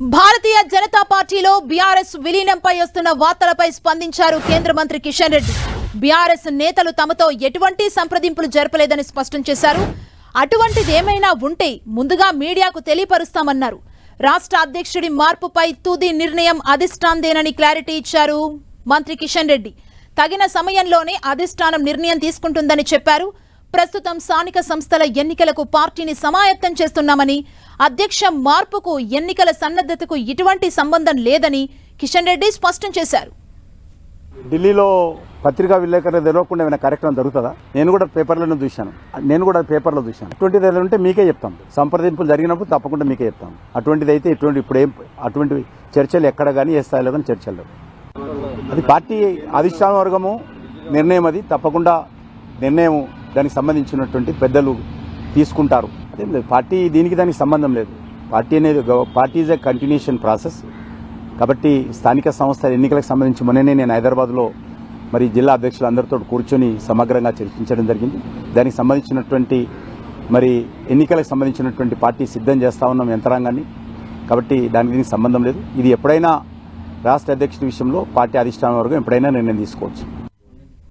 భారతీయ జనతా పార్టీలో బీఆర్ఎస్ విలీనంపై వస్తున్న వార్తలపై స్పందించారు కేంద్ర మంత్రి కిషన్ రెడ్డి. బీఆర్ఎస్ నేతలు తమతో ఎటువంటి సంప్రదింపులు జరపలేదని స్పష్టం చేశారు. అటువంటిది ఏమైనా ఉంటే ముందుగా మీడియాకు తెలియపరుస్తామన్నారు. రాష్ట్ర అధ్యక్షుడి మార్పుపై తుది నిర్ణయం అధిష్టాందేనని క్లారిటీ ఇచ్చారు మంత్రి కిషన్ రెడ్డి. తగిన సమయంలోనే అధిష్టానం నిర్ణయం తీసుకుంటుందని చెప్పారు. ప్రస్తుతం స్థానిక సంస్థల ఎన్నికలకు పార్టీని సమాయత్తం చేస్తున్నామని అధ్యక్ష మార్పుకు ఎన్నికల సన్నద్ధతకు ఎటువంటి సంబంధం లేదని కిషన్ రెడ్డి స్పష్టం చేశారు. ఢిల్లీలో పత్రికా విలేకరులు తెలవకుండా ఏమైనా కార్యక్రమం జరుగుతుందా? నేను కూడా పేపర్లను చూశాను. నేను కూడా పేపర్లో చూశాను. అటువంటిది ఏదైనా ఉంటే మీకే చెప్తాం. సంప్రదింపులు జరిగినప్పుడు తప్పకుండా మీకే చెప్తాం. అటువంటిది అయితే ఇటువంటి ఇప్పుడు ఏం అటువంటి చర్చలు ఎక్కడ కానీ ఏ స్థాయిలో కానీ చర్చలు అది పార్టీ అధిష్టాన వర్గము నిర్ణయం అది. తప్పకుండా నిర్ణయం దానికి సంబంధించినటువంటి పెద్దలు తీసుకుంటారు. అదేం లేదు పార్టీ దీనికి దానికి సంబంధం లేదు. పార్టీ అనేది party is a continuation process కాబట్టి స్థానిక సంస్థల ఎన్నికలకు సంబంధించి మొన్ననే నేను హైదరాబాద్లో మరి జిల్లా అధ్యక్షులు అందరితో కూర్చొని సమగ్రంగా చర్చించడం జరిగింది. దానికి సంబంధించినటువంటి మరి ఎన్నికలకు సంబంధించినటువంటి పార్టీ సిద్ధం చేస్తా ఉన్నాం యంత్రాంగాన్ని. కాబట్టి దానికి దీనికి సంబంధం లేదు. ఇది ఎప్పుడైనా రాష్ట్ర అధ్యక్షుడి విషయంలో పార్టీ అధిష్టానం వరకు ఎప్పుడైనా నిర్ణయం తీసుకోవచ్చు.